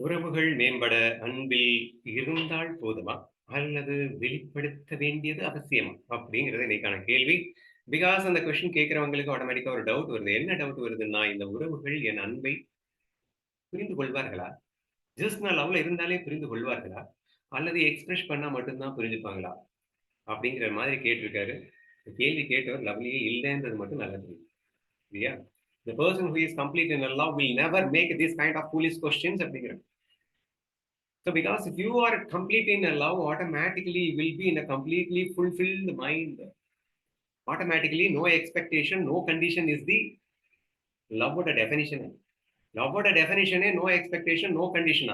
உறவுகள் மேம்பட அன்பில் இருந்தால் போதுமா? அல்லது வெளிப்படுத்த வேண்டியது அவசியம் அப்படிங்கிறது இன்னைக்கான கேள்வி. பிகாஸ் அந்த கொஸ்டின் கேட்கிறவங்களுக்கு ஆட்டோமேட்டிக்கா ஒரு டவுட் வருது. என்ன டவுட் வருதுன்னா, இந்த உறவுகள் என் அன்பை புரிந்து கொள்வார்களா? ஜஸ்ட் நான் லவ்ல இருந்தாலே புரிந்து கொள்வார்களா? அல்லது எக்ஸ்பிரஸ் பண்ணா மட்டும்தான் புரிஞ்சுப்பாங்களா? அப்படிங்கிற மாதிரி கேட்டிருக்காரு. கேள்வி கேட்டவர் லவ்லயே இல்லைன்றது மட்டும் நல்லா தெரியும். இல்லையா? The person who is complete in love will never make this kind of foolish questions So because if you are completely in a love, automatically you will be in a completely fulfilled mind. Automatically, no expectation, no condition is the love ஓட definition. love ஓட definition no expectation, no condition.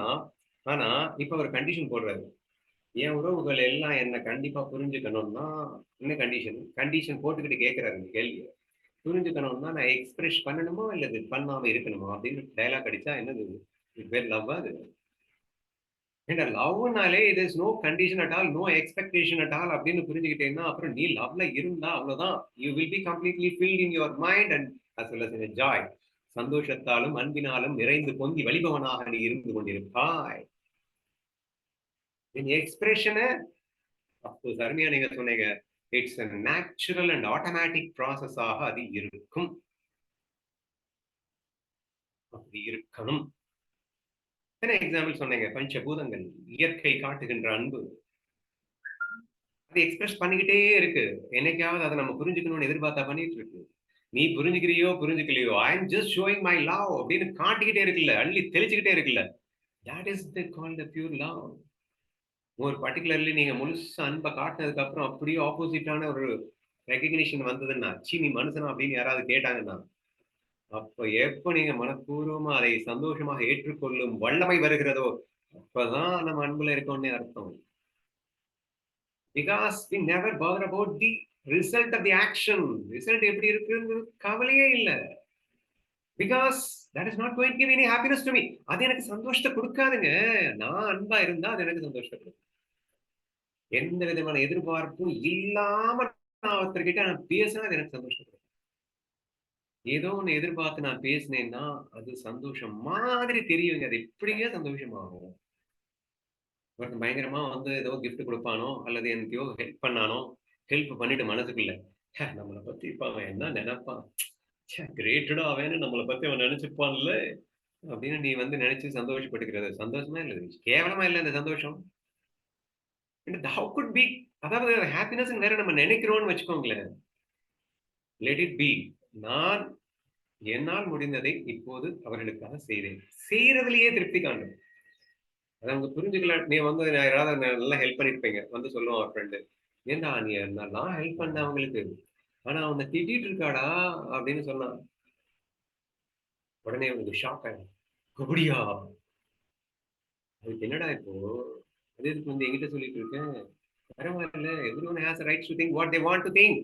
ஆனா இப்ப ஒரு condition போடுறாரு. என் உறவுகள் எல்லாம் என்ன கண்டிப்பா புரிஞ்சுக்கணும்னா என்ன கண்டிஷன் கண்டிஷன் போட்டுக்கிட்டு கேட்கிறாரு இந்த கேள்வியை புரிஞ்சுக்கணும்னா நான் எக்ஸ்பிரஸ் பண்ணணுமா இல்ல பண்ணாம இருக்கணுமா அப்படின்னு டைலாக் அடிச்சா என்னது இது பேர் லவ் அது ஏன்னா லவ்னாலே it is no condition at all no expectation at all அப்படின்னு புரிஞ்சுக்கிட்டேன்னா அப்புறம் நீ லவ்ல இருந்தா அவ்வளவுதான். You will be completely filled in your mind and as well as in joy சந்தோஷத்தாலும் அன்பினாலும் நிறைந்து பொங்கி வழிபவனாக நீ இருந்து கொண்டிருப்பாய். என் எக்ஸ்பிரஷனை அப்போ சர்மியா நீங்க சொன்னீங்க. It's a natural and automatic ப்ராசஸாக அது இருக்கும். அப்படி இருக்கணும். என்ன எக்ஸாம்பிள் சொன்னீங்க? பஞ்சபூதங்கள் இயற்கை காட்டுகின்ற அன்பு. அது எக்ஸ்பிரஸ் பண்ணிக்கிட்டே இருக்கு. என்னைக்காவது அதை நம்ம புரிஞ்சுக்கணும்னு எதிர்பார்த்தா பண்ணிட்டு இருக்கு. நீ புரிஞ்சுக்கிறியோ புரிஞ்சுக்கலையோ I am just showing my love அப்படின்னு காட்டிக்கிட்டே இருக்குல்ல அள்ளி தெளிச்சுக்கிட்டே இருக்குல்ல. That is the call the pure love ஒரு பர்டிகுலர்லி நீங்க முழுசா அன்பை காட்டினதுக்கு அப்புறம் அப்படியே ஆப்போசிட்டான ஒரு ரெகக்னிஷன் வந்ததுன்னா சீ நீ மனுஷனா அப்படின்னு யாராவது கேட்டாங்கன்னா அப்ப எப்ப நீங்க மனப்பூர்வமா அதை சந்தோஷமாக ஏற்றுக்கொள்ளும் வல்லமை வருகிறதோ அப்பதான் நம்ம அன்புல இருக்கோம்னு அர்த்தம். Because we never bother about the result of the action result எப்படி இருக்குங்கிறது கவலையே இல்ல. Because that is not going give any happiness to me அது எனக்கு சந்தோஷத்தை கொடுக்காதுங்க. நான் அன்பா இருந்தா அது எனக்கு சந்தோஷத்தை கொடுக்கும். எந்த விதமான எதிர்பார்ப்பும் இல்லாம நான் ஒருத்தர்கிட்ட நான் பேசினா அது எனக்கு சந்தோஷம் ஏதோ ஒண்ணு எதிர்பார்த்து நான் பேசினேன்னா அது சந்தோஷம் மாதிரி தெரியுங்க. அது எப்படிங்க சந்தோஷமாகும்? ஒருத்தன் பயங்கரமா வந்து ஏதோ கிஃப்ட் கொடுப்பானோ அல்லது எனக்கையோ ஹெல்ப் பண்ணானோ ஹெல்ப் பண்ணிட்டு மனசுக்குள்ள நம்மளை பத்தி இப்ப அவன் என்ன நினைப்பான்? கிரேட்டடா அவன் நம்மளை பத்தி அவன் நினைச்சுப்பான்ல? அப்படின்னு நீ வந்து நினைச்சு சந்தோஷப்பட்டுக்கிறது. சந்தோஷமா இல்லை கேவலமா இல்லை இந்த சந்தோஷம். ஹவு குட் பி அதாவது ஹாப்பினஸ் வேற நம்ம நினைக்கிறோம்னு வச்சுக்கோங்களேன். லெட் இட் பி நான் என்னால் முடிந்ததை இப்போது அவர்களுக்காக செய்தேன். செய்யறதுலயே திருப்தி காணும் அதை அவங்க புரிஞ்சுக்கல. நீ வந்து யாராவது நல்லா ஹெல்ப் பண்ணிருப்பீங்க. வந்து சொல்லுவோம் அவர் ஃப்ரெண்டு ஏண்டா நீ நான் ஹெல்ப் பண்ண அவங்களுக்கு? ஆனா அவங்க திட்டிட்டு இருக்காடா அப்படின்னு சொன்னான். உடனே அவனுக்கு ஷாக் ஆயிடும் அப்படியா? அதுக்கு என்னடா இப்போ? அது இதுக்கு வந்து எங்கிட்ட சொல்லிட்டு இருக்கேன் பரவாயில்ல. Every one has right to think what they want to think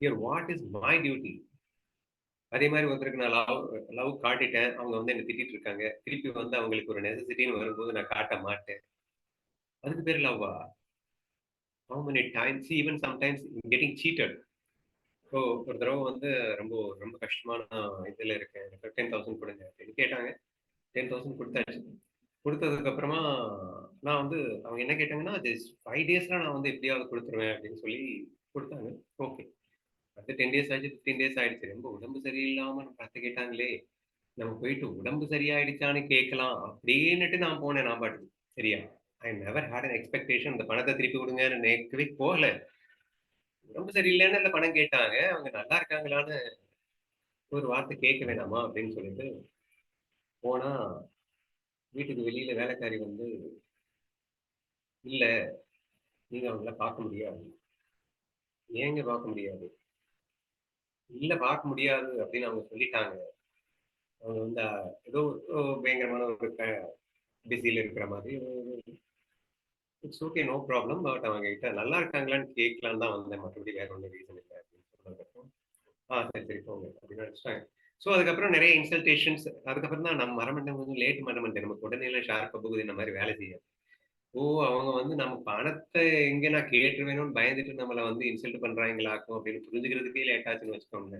here what is my duty அதே மாதிரி ஒருத்தருக்கு நான் லவ் லவ் காட்டிட்டேன். அவங்க வந்து என்ன திட்டிட்டு இருக்காங்க. திருப்பி வந்து அவங்களுக்கு ஒரு நெசசிட்டின்னு வரும்போது நான் காட்ட மாட்டேன். அதுக்கு பேர் லவ்வா how many times even sometimes getting cheated so ஒரு தடவை வந்து ரொம்ப ரொம்ப கஷ்டமான இதில் இருக்கேன். எனக்கு டென் தௌசண்ட் கொடுங்க அப்படின்னு கேட்டாங்க. டென் தௌசண்ட் கொடுத்தாச்சு. கொடுத்ததுக்கப்புறமா நான் வந்து அவங்க என்ன கேட்டாங்கன்னா ஜஸ்ட் ஃபைவ் டேஸ்ல நான் வந்து எப்படியாவது கொடுத்துருவேன் அப்படின்னு சொல்லி கொடுத்தாங்க. ஓகே டென் டேஸ் ஆச்சு ஃபிஃப்டீன் டேஸ் ஆயிடுச்சு. ரொம்ப உடம்பு சரியில்லாம நம்ம பார்த்து கேட்டாங்களே. நம்ம போயிட்டு உடம்பு சரியாயிடுச்சான்னு கேட்கலாம் அப்படின்னுட்டு நான் போனேன் நான் பாட்டு சரியா? I never had an expectation இந்த பணத்தை திருப்பி கொடுங்கன்னு நேக்கவே போகல. உடம்பு சரியில்லைன்னு அந்த பணம் கேட்டாங்க. அவங்க நல்லா இருக்காங்களான்னு ஒரு வார்த்தை கேட்க வேணாமா அப்படின்னு சொல்லிட்டு போனா வீட்டுக்கு வெளியில வேலைக்காரி வந்து இல்ல நீங்க அவங்கள பார்க்க முடியாது. ஏங்க பார்க்க முடியாது? இல்ல பார்க்க முடியாது அப்படின்னு அவங்க சொல்லிட்டாங்க. அவங்க வந்து ஏதோ பயங்கரமான ஒரு பிஸியில இருக்கிற மாதிரி it's okay no problem but அவங்க கிட்ட நல்லா இருக்காங்களான்னு கேட்கலான்னு தான் வந்தேன். மற்றபடி வேற ஒன்றும் ரீசன் இல்லை. அப்படின்னு சொன்னதுக்கப்புறம் ஆ சரி சரி போங்க. அப்படின்னு நினச்சிட்டாங்க. ஸோ அதுக்கப்புறம் நிறைய இன்சல்டேஷன்ஸ் அதுக்கப்புறம் தான் நம்ம மரமண்டம் கொஞ்சம் லேட் மரமண்டேன் நமக்கு உடனே ஷார்ப்பாக போகுது இந்த மாதிரி வேலை செய்யாது. ஓ அவங்க வந்து நம்ம பணத்தை எங்க நான் கேட்டுருவேணும்னு பயந்துட்டு நம்மளை வந்து இன்சல்ட் பண்றாங்களாக்கும் அப்படின்னு புரிஞ்சுக்கிறதுக்கே லேட் ஆச்சுன்னு வச்சுக்கோங்க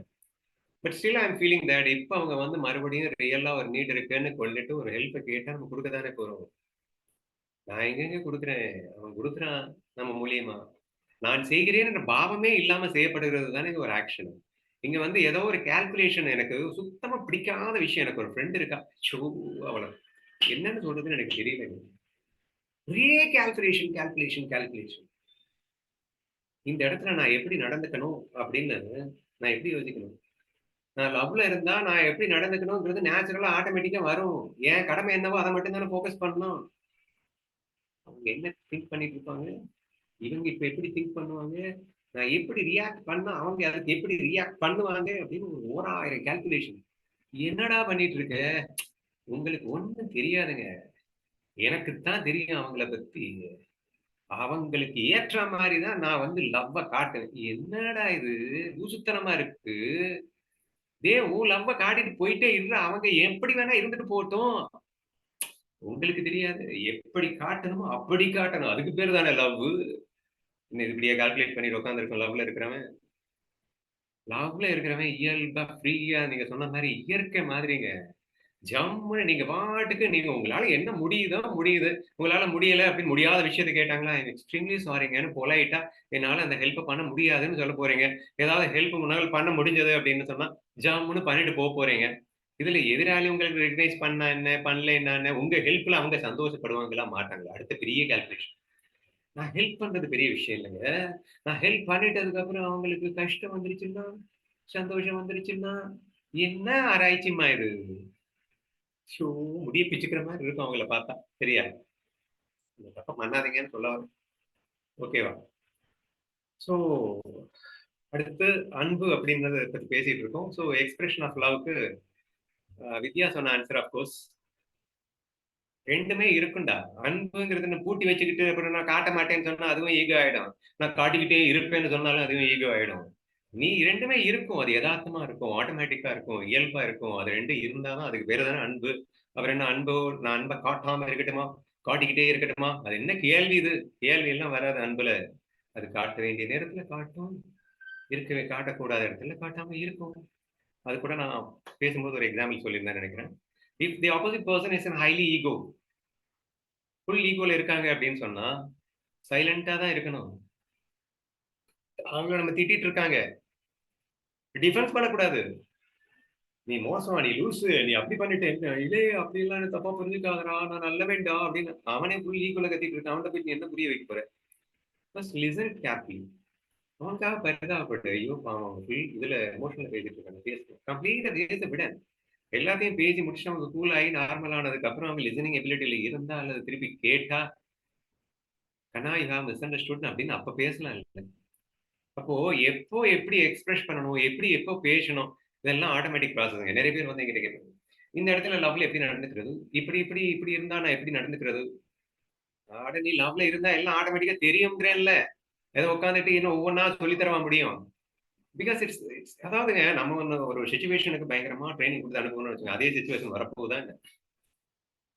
but still I'm feeling that இப்போ அவங்க வந்து மறுபடியும் ரியலா ஒரு நீட் இருக்குன்னு கொண்டுட்டு ஒரு ஹெல்ப்பை கேட்டா நம்ம கொடுக்க தானே போறோம். நான் எங்கெங்க கொடுக்குறேன்? அவன் கொடுக்குறான் நம்ம மூலியமா. நான் செய்கிறேன் என்ற பாவமே இல்லாம செய்யப்படுகிறது தானே ஒரு ஆக்ஷன் இங்க வந்து ஏதோ ஒரு கால்குலேஷன் எனக்கு சுத்தமா பிடிக்காத விஷயம். எனக்கு ஒரு ஃப்ரெண்ட் இருக்கா? ஷோ அவளை. என்னன்னு சொல்றதுன்னு எனக்கு தெரியல ஒரே கால்குலேஷன் கால்குலேஷன் கால்குலேஷன் இந்த இடத்துல நான் எப்படி நடந்துக்கணும் அப்படின்னு நான் எப்படி யோசிக்கணும்? நான் லவ்ல இருந்தா நான் எப்படி நடந்துக்கணும்ங்கிறது நேச்சுரலா ஆட்டோமேட்டிக்கா வரும். என் கடமை என்னவோ அதை மட்டும் தானே ஃபோக்கஸ் பண்ணணும். அவங்க என்ன திங்க் பண்ணிட்டு இருப்பாங்க? இவங்க இப்ப எப்படி திங்க் பண்ணுவாங்க? நான் எப்படி ரியாக்ட் பண்ண அவங்க அதுக்கு எப்படி ரியாக்ட் பண்ணுவாங்க அப்படின்னு ஒரு ஓராயிரம் கால்குலேஷன் என்னடா பண்ணிட்டு இருக்க? உங்களுக்கு ஒன்றும் தெரியாதுங்க. எனக்குத்தான் தெரியும் அவங்கள பத்தி. அவங்களுக்கு ஏற்ற மாதிரி தான் நான் வந்து லவ்வ காட்டுவேன். என்னடா இது? ஊசுத்தனமா இருக்கு. டே உன் லவ்வ காட்டிட்டு போயிட்டே இருற அவங்க எப்படி வேணா இருந்துட்டு போகட்டும். உங்களுக்கு தெரியாது. எப்படி காட்டணுமோ அப்படி காட்டணும். அதுக்கு பேர் தானே லவ் இன்னும் இப்படியே கால்குலேட் பண்ணி உட்காந்துருக்கோம் லவ்ல இருக்கிறவன். லவ்ல இருக்கிறவன் இயல்பா ஃப்ரீயா நீங்க சொன்ன மாதிரி இயற்கை மாதிரிங்க. ஜம்முன்னு நீங்க பாட்டுக்கு நீங்க உங்களால என்ன முடியுதோ முடியுது. உங்களால முடியல அப்படின்னு முடியாத விஷயத்த கேட்டாங்களா? எக்ஸ்ட்ரீம்லி சாரிங்கன்னு பொலைட்டா என்னால அந்த ஹெல்ப் பண்ண முடியாதுன்னு சொல்ல போறீங்க. ஏதாவது ஹெல்ப் முன்னாள் பண்ண முடிஞ்சது அப்படின்னு சொன்னா ஜம்முன்னு பண்ணிட்டு போக போறீங்க. இதுல எதிராளி உங்களுக்கு ரெகனைஸ் பண்ண என்ன பண்ணல என்ன உங்க ஹெல்ப்ல அவங்க சந்தோஷப்படுவாங்களா? மாட்டாங்களா? அடுத்த பெரிய கால்குலேஷன் நான் ஹெல்ப் பண்றது பெரிய விஷயம் இல்லைங்க. நான் ஹெல்ப் பண்ணிட்டதுக்கு அப்புறம் அவங்களுக்கு கஷ்டம் வந்துருச்சுன்னா சந்தோஷம் வந்துருச்சுன்னா என்ன ஆராய்ச்சிமா இது? ஷோ முடிய பிச்சுக்கிற மாதிரி இருக்கும் அவங்கள பார்த்தா. சரியா? இந்த தப்பம் பண்ணாதீங்கன்னு சொல்ல ஓகேவா ஸோ அடுத்து அன்பு அப்படின்றத பத்தி பேசிட்டு இருக்கோம். ஸோ எக்ஸ்பிரஷன் ஆஃப் லவ்க்கு வித்யா சொன்ன ஆன்சர் அப்கோர்ஸ் ரெண்டுமே இருக்குண்டா அன்புங்கிறது பூட்டி வச்சுக்கிட்டு அப்புறம் நான் காட்ட மாட்டேன்னு சொன்னா அதுவும் ஈகோ ஆயிடும். நான் காட்டிக்கிட்டே இருப்பேன்னு சொன்னாலும் அதுவும் ஈகோ ஆயிடும். நீ ரெண்டுமே இருக்கும். அது யதார்த்தமா இருக்கும். ஆட்டோமேட்டிக்கா இருக்கும். இயல்பா இருக்கும். அது ரெண்டும் இருந்தாதான் அதுக்கு பேரு தானே அன்பு. அவர் என்ன அன்பு நான் அன்பை காட்டாம இருக்கட்டுமா? காட்டிக்கிட்டே இருக்கட்டுமா? அது என்ன கேள்வி இது? கேள்வி எல்லாம் வராது அன்புல. அது காட்ட வேண்டிய நேரத்துல காட்டும். இருக்கவே காட்டக்கூடாத இடத்துல காட்டாம இருக்கும். அது கூட நான் பேசும்போது ஒரு எக்ஸாம்பிள் சொல்லியிருந்தேன் நினைக்கிறேன். If the opposite person is an highly ego full ஈகோல இருக்காங்க அப்படின்னு சொன்னா சைலண்டா தான் இருக்கணும். அவங்க நம்ம திட்டிட்டு இருக்காங்க. டிஃபென்ஸ் பண்ணக்கூடாது. நீ மோசமா நீ லூசு நீ அப்படி பண்ணிட்டேன் இல்லே அப்படி எல்லாம் தப்பா புரிஞ்சுக்காதரா நான் நல்ல வேண்டாம் அப்படின்னு அவனே ஃபுல் ஈக்குவல கத்திட்டு இருக்கான். அவன்கிட்ட போய் நீ என்ன புரிய வைக்க போற? ஃபர்ஸ்ட் லிசன் கேர்ஃபுல்லி அவனுக்காக பரிதாபப்பட்டு ஐயோ பாவம் ஃபுல் இதுல எமோஷனல் பேசிட்டு இருக்காங்க. பேசணும் கம்ப்ளீட்டா பேச விட. எல்லாத்தையும் பேசி முடிச்சு அவங்க கூல் ஆகி நார்மல் ஆனதுக்கு அப்புறம் அவங்க லிசனிங் எபிலிட்டியில இருந்தா அல்லது திருப்பி கேட்டா கனா யூ ஹாவ் மிஸ் அண்டர்ஸ்டுட் அப்படின்னு அப்ப பேசலாம் இல்லை. அப்போ எப்போ எப்படி எக்ஸ்பிரஸ் பண்ணணும்? எப்படி எப்போ பேசணும்? இதெல்லாம் ஆட்டோமேட்டிக் ப்ராசஸ்ங்க நிறைய பேர் வந்து எங்கிட்ட கேட்பாங்க. இந்த இடத்துல லவ்ல எப்படி நடந்துக்கிறது? இப்படி இப்படி இப்படி இருந்தா நான் எப்படி நடந்துக்கிறது? ஆட நீ லவ்ல இருந்தா எல்லாம் ஆட்டோமேட்டிக்கா தெரியுங்கிறேன்ல ஏதோ உட்காந்துட்டு இன்னும் ஒவ்வொன்றா சொல்லி தரவா முடியும்? பிகாஸ் இட்ஸ் இட்ஸ் அதாவதுங்க நம்ம ஒன்று ஒரு சுச்சுவேஷனுக்கு பயங்கரமா ட்ரைனிங் கொடுத்து அனுப்பணும்னு வச்சுக்கோங்க. அதே சுச்சுவேஷன் வரப்போகுதாங்க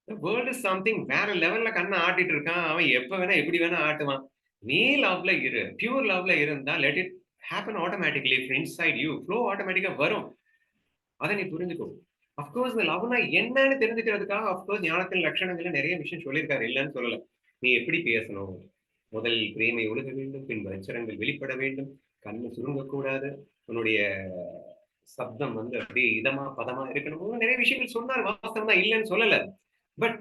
வேர்ல்டு சம்திங் வேற லெவல்ல கண்ணை ஆட்டிட்டு இருக்கான். அவன் எப்ப வேணா எப்படி வேணா ஆட்டுவான். நீ லவ்ல இரு. பியூர் லவ்ல இருந்தா let it happen automatically inside you flow ஆட்டோமேட்டிக்கா வரும். அதை நீ புரிஞ்சுக்கோ. அப்கோர்ஸ் இந்த லவ்னா என்னன்னு தெரிஞ்சுக்கிறதுக்காக அப்கோர்ஸ் ஞானத்தின் லட்சணங்கள்ல நிறைய விஷயம் சொல்லியிருக்காரு. இல்லைன்னு சொல்லல. நீ எப்படி பேசணும்? முதல் பிரேமை ஒழுக வேண்டும் பின் வச்சரங்கள் வெளிப்பட வேண்டும். கண்ணு சுருங்கக்கூடாது. உன்னுடைய சப்தம் வந்து அப்படியே இதமா பதமா இருக்கணும். நிறைய விஷயங்கள் சொன்னார் வாஸ்தவம் தான் இல்லைன்னு சொல்லல. பட்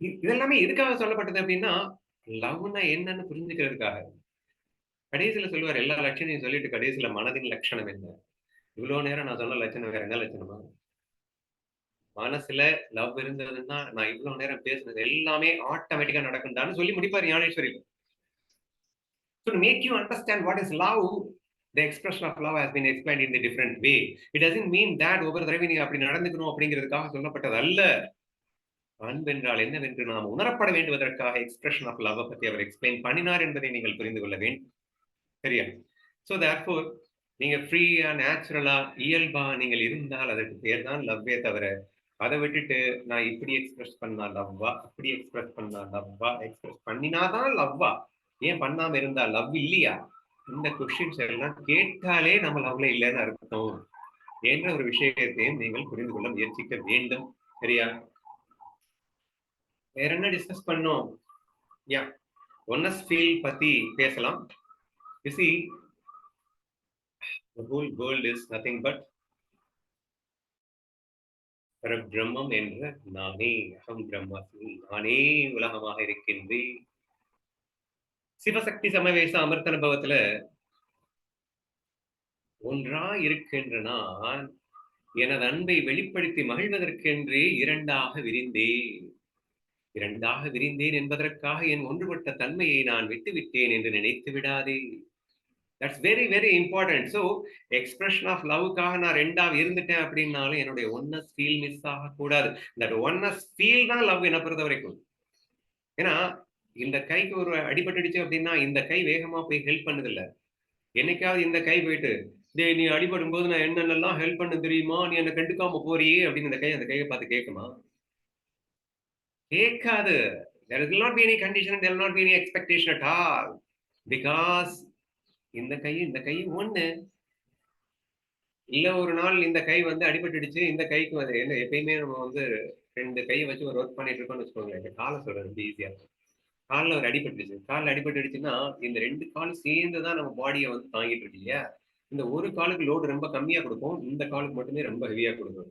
இதெல்லாமே எதுக்காக சொல்லப்பட்டது அப்படின்னா லவ்னா என்னன்னு புரிஞ்சுக்கிறதுக்காக. கடைசியில சொல்லுவார் எல்லா லட்சணையும் சொல்லிட்டு கடைசியில மனதின் லட்சணம் என்ன? இவ்வளவு நேரம் நான் சொன்ன லட்சணம் வேற என்ன லட்சணமா? மனசுல லவ் இருந்ததுன்னா நான் இவ்வளவு நேரம் பேசுனது எல்லாமே ஆட்டோமேட்டிக்கா நடக்கும்டான்னு சொல்லி முடிப்பார் Gnaneswari So to make you understand what is love, the expression of love has been explained in the different way. It doesn't mean that ஒவ்வொரு தடவை நீங்க அப்படி நடந்துக்கணும் அப்படிங்கிறதுக்காக சொல்லப்பட்டது அல்ல அன்பு என்றால் என்னவென்று நாம் உணரப்பட வேண்டுவதற்காக எக்ஸ்பிரஷன் ஆஃப் லவ் பற்றி அவர் எக்ஸ்பிளைன் பண்ணினார் என்பதை நீங்கள் புரிந்து கொள்ள வேண்டும். சரியா? ஸோ தேர்ஃபோர் நீங்க ஃப்ரீயா நேச்சுரலா இயல்பா நீங்கள் இருந்தால் அதற்கு பேர் தான் லவ்வே தவிர அதை விட்டுட்டு நான் இப்படி எக்ஸ்பிரஸ் பண்ணா லவ்வா அப்படி எக்ஸ்பிரஸ் பண்ணா லவ்வா எக்ஸ்பிரஸ் பண்ணினாதான் லவ்வா ஏன் பண்ணாம இருந்தா லவ் இல்லையா? இந்த கொஸ்டின்ஸ் எல்லாம் கேட்டாலே நம்ம லவ்ல இல்லைன்னு அர்த்தம். என்ற ஒரு விஷயத்தையும் நீங்கள் புரிந்து கொள்ள முயற்சிக்க வேண்டும். சரியா? வேற என்ன டிஸ்கஸ் பண்ணோம்? யா ஒன்னஸ் ஃபீல் பத்தி பேசலாம். You see the whole world is nothing but பரபிரம்மம் என்ற நானே அகம் பிரம்மாஸ்மி நானே உலகமாக இருக்கின்றேன். சிவசக்தி சமவேச அமிர்த அனுபவத்துல ஒன்றா இருக்கின்ற நான் எனது அன்பை வெளிப்படுத்தி மகிழ்வதற்கென்றே இரண்டாக விரிந்தேன். இரண்டாக விரிந்தேன் என்பதற்காக என் ஒன்றுபட்ட தன்மையை நான் விட்டுவிட்டேன் என்று நினைத்து விடாதே. That's very very important so expression of லவ்க்காக நான் ரெண்டாவது இருந்துட்டேன் அப்படின்னாலும் என்னுடைய ஒன்னஸ் ஃபீல் மிஸ் ஆகக்கூடாது. தட் ஒன்னஸ் ஃபீல் தான் லவ் என்ன பொறுத்த வரைக்கும். ஏன்னா இந்த கைக்கு ஒரு அடிபட்டுடுச்சு அப்படின்னா இந்த கை வேகமா போய் ஹெல்ப் பண்ணதில்ல. என்னைக்காவது இந்த கை போயிட்டு டே நீ அடிபடும் போது நான் என்னென்னலாம் ஹெல்ப் பண்ண தெரியுமா? நீ என்னை கண்டுக்காம போறியே? அப்படின்னு இந்த கை அந்த கையை பார்த்து கேட்குமா? கேட்காது. There will not be any condition there will not be any expectation at all. Because இந்த கை இந்த கை ஒண்ணு. இல்ல ஒரு நாள் இந்த கை வந்து அடிபட்டுடுச்சு இந்த கைக்கு வந்து என்ன எப்பயுமே நம்ம வந்து ரெண்டு கையை வச்சு ஒரு ஒர்க் பண்ணிட்டு இருக்கோம்னு வச்சுக்கோங்களேன். இந்த காலை சொல்றது ரொம்ப ஈஸியா இருக்கும் காலில் ஒரு அடிபட்டுடுச்சு. காலில் அடிபட்டுடுச்சுன்னா இந்த ரெண்டு காலும் சேர்ந்து தான் நம்ம பாடியை வந்து தாங்கிட்டு இருக்கு இல்லையா? இந்த ஒரு காலுக்கு லோடு ரொம்ப கம்மியாக கொடுக்கும் இந்த காலுக்கு மட்டுமே ரொம்ப ஹெவியாக கொடுக்கும்.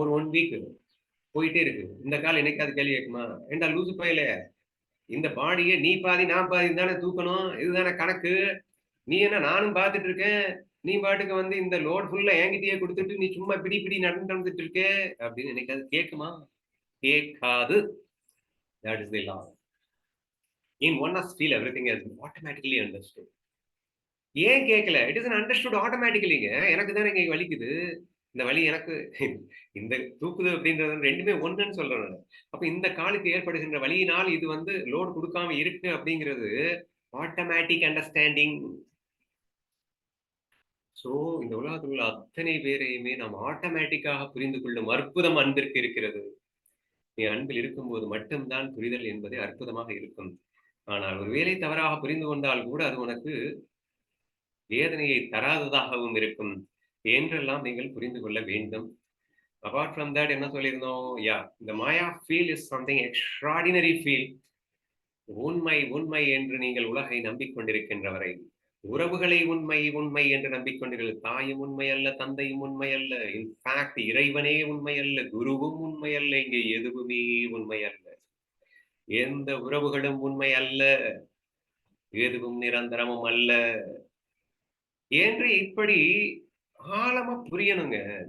ஒரு ஒன் வீக் போயிட்டே இருக்கு. இந்த கால் என்னைக்காவது கேள்வி கேட்குமா? ஏண்டா லூசு போயிலே? இந்த பாடியை நீ பாதி நான் பாதி தானே தூக்கணும். இதுதானே கணக்கு. நீ என்ன நானும் பார்த்துட்டு இருக்கேன். நீ பாட்டுக்கு வந்து இந்த லோட் ஃபுல்லா என்கிட்டயே கொடுத்துட்டு நீ சும்மா பிடி பிடி நடந்து நடந்துட்டு இருக்க அப்படின்னு என்னைக்காவது கேட்குமா? கேட்காது. That is the law in one of feel every thing automatically understood ஏன் கேட்கல? இட் இஸ் அண்டர்ஸ்டுட் ஆட்டோமேட்டிக்கலிங்க எனக்கு தானே இங்கே வலிக்குது. இந்த வழி எனக்கு இந்த தூக்குது அப்படின்றது ரெண்டுமே ஒண்ணுன்னு சொல்றேன் நான். அப்ப இந்த காலுக்கு ஏற்படுகின்ற வழியினால் இது வந்து லோடு கொடுக்காம இருக்கு அப்படிங்கிறது ஆட்டோமேட்டிக் அண்டர்ஸ்டாண்டிங் சோ இந்த உலகத்தில் உள்ள அத்தனை பேரையுமே நாம் ஆட்டோமேட்டிக்காக புரிந்து கொள்ளும் அற்புதம் அன்பிற்கு இருக்கிறது. நீ அன்பில் இருக்கும்போது மட்டும்தான் புரிதல் என்பது அற்புதமாக இருக்கும். ஆனால் ஒரு வேலை தவறாக புரிந்து கொண்டால் கூட அது உனக்கு வேதனையை தராததாகவும் இருக்கும். என்றெல்லாம் நீங்கள் புரிந்து கொள்ள வேண்டும். அபார்ட் ஃப்ரம் தட் என்ன சொல்லியிருந்தோம்? யா இந்த maya feel is something extraordinary feel உண்மை உண்மை என்று நீங்கள் உலகை நம்பிக்கொண்டிருக்கின்றவரை உறவுகளை உண்மை உண்மை என்று நம்பிக்கொண்டீர்கள். தாயும் உண்மை அல்ல தந்தையும் உண்மை அல்ல. இன்ஃபேக்ட் இறைவனே உண்மை அல்ல குருவும் உண்மை அல்ல இங்கே எதுவுமே உண்மை அல்ல. எந்த உறவுகளும் உண்மை அல்ல எதுவும் நிரந்தரமும் அல்ல. என்று இப்படி ஆழமா புரியணுங்க.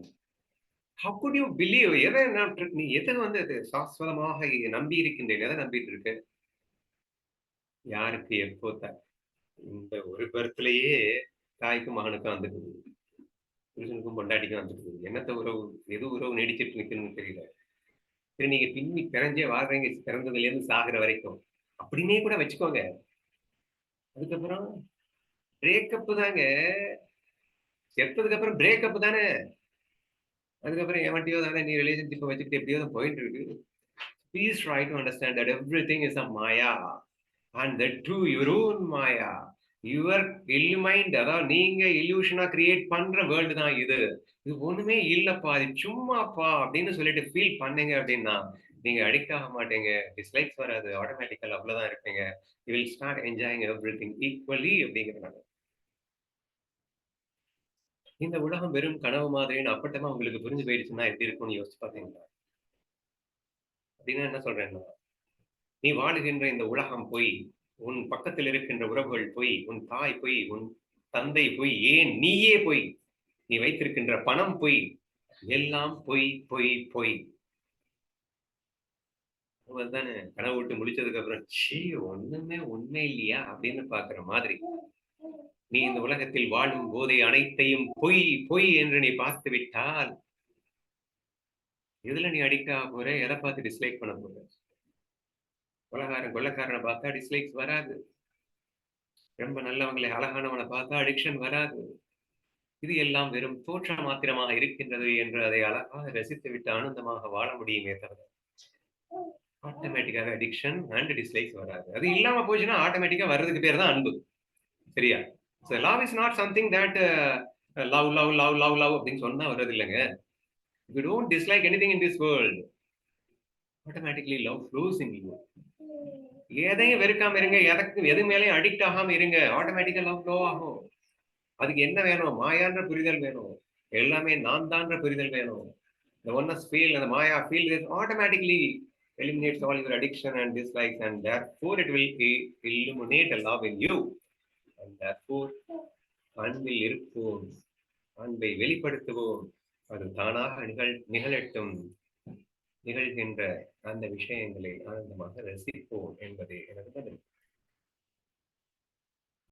அப்படியும் could you believe? எதை நான் நீ எதை வந்து அது சாஸ்வதமாக நம்பி இருக்கின்ற எதை நம்பிட்டு இருக்க? யாருக்கு எப்போ த- இந்த ஒரு பருத்திலேயே தாய்க்கும் மகனுக்கும் வந்துட்டு புருஷனுக்கும் பொண்டாட்டிக்கும் வந்துக்குது. என்னத்த உறவு எது உறவு நீடிச்சிட்டு நிக்கணும்னு தெரியல. சரி நீங்க பின்னி பிறஞ்சே வாழ்றீங்க பிறந்ததுல இருந்து சாகுற வரைக்கும். அப்படின்னே கூட வச்சுக்கோங்க. அதுக்கப்புறம் பிரேக்கப் தாங்க. செத்ததுக்கு அப்புறம் பிரேக்கப் தானே? அதுக்கப்புறம் எவன்ட்டியோ தானே நீ ரிலேஷன்ஷிப்பை வச்சுக்கிட்டு எப்படியோ தான் போயிட்டு இருக்கு please try to understand that every thing is a maya and that to your own maya your ill mind அதாவது நீங்க இல்யூஷனா கிரியேட் பண்ற வேர்ல்டு தான் இது. இது ஒண்ணுமே இல்லப்பா இது சும்மாப்பா அப்படின்னு சொல்லிட்டு ஃபீல் பண்ணீங்க அப்படின்னா நீங்க அடிக்ட் ஆக மாட்டீங்க. டிஸ்லைக்ஸ் வராது ஆட்டோமேட்டிக்கல் அவ்வளவுதான் இருப்பீங்க. You will start enjoying every thing equally அப்படிங்கிறனால இந்த உலகம் வெறும் கனவு மாதிரின்னு அப்பட்டமா உங்களுக்கு புரிஞ்சு போயிடுச்சுன்னா எப்படி இருக்கும்னு யோசிச்சு பாத்தீங்களா? அப்படின்னா என்ன சொல்றேன்னா நீ வாழுகின்ற இந்த உலகம் போய் உன் பக்கத்தில் இருக்கின்ற உறவுகள் போய் உன் தாய் போய் உன் தந்தை போய் ஏன் நீயே போய் நீ வைத்திருக்கின்ற பணம் போய் எல்லாம் பொய் பொய் பொய். தானே கனவு விட்டு முடிச்சதுக்கு அப்புறம் சீ ஒண்ணுமே உண்மை இல்லையா? அப்படின்னு பாக்குற மாதிரி. நீ இந்த உலகத்தில் வாழும் போதே அனைத்தையும் பொய் பொய் என்று நீ பார்த்து விட்டால் எதுல நீ அடிக்க போற? எதை பார்த்து டிஸ்லைக் பண்ண போற? கொலகாரன் கொள்ளக்காரனை பார்த்தா டிஸ்லைக்ஸ் வராது. ரொம்ப நல்லவங்களை அழகானவனை பார்த்தா அடிக்ஷன் வராது. இது எல்லாம் வெறும் தோற்ற மாத்திரமாக இருக்கின்றது என்று அதை அழகாக ரசித்து விட்டு ஆனந்தமாக வாழ முடியுமே தவிர ஆட்டோமேட்டிக்காக அடிக்ஷன் அண்ட் டிஸ்லைக்ஸ் வராது. அது இல்லாம போச்சுன்னா ஆட்டோமேட்டிக்கா வர்றதுக்கு பேர் தான் அன்பு. சரியா? So love is not something that love love love love love அப்படின்னு சொன்னா வர்றது இல்லைங்க. You don't dislike anything in this world automatically love flows in you எதையும் வெறுக்காம இருங்க எதற்கு எது மேலேயும் அடிக்ட் ஆகாம இருங்க ஆட்டோமேட்டிக்கா லவ் ஃப்ளோ ஆகும். அதுக்கு என்ன வேணும்? மாயான்ற புரிதல் வேணும். எல்லாமே நான் தான்ற புரிதல் வேணும். இந்த ஒன்னஸ் ஃபீல் அந்த மாயா feel is automatically eliminates eliminates all your addiction and dislikes and therefore it will i- illuminate a love in you. அன்பில் இருப்போம். அன்பை வெளிப்படுத்துவோம். அது தானாக நிகழ் நிகழட்டும். நிகழ்கின்ற அந்த விஷயங்களை ஆனந்தமாக ரசிப்போம் என்பதே எனது பதில்.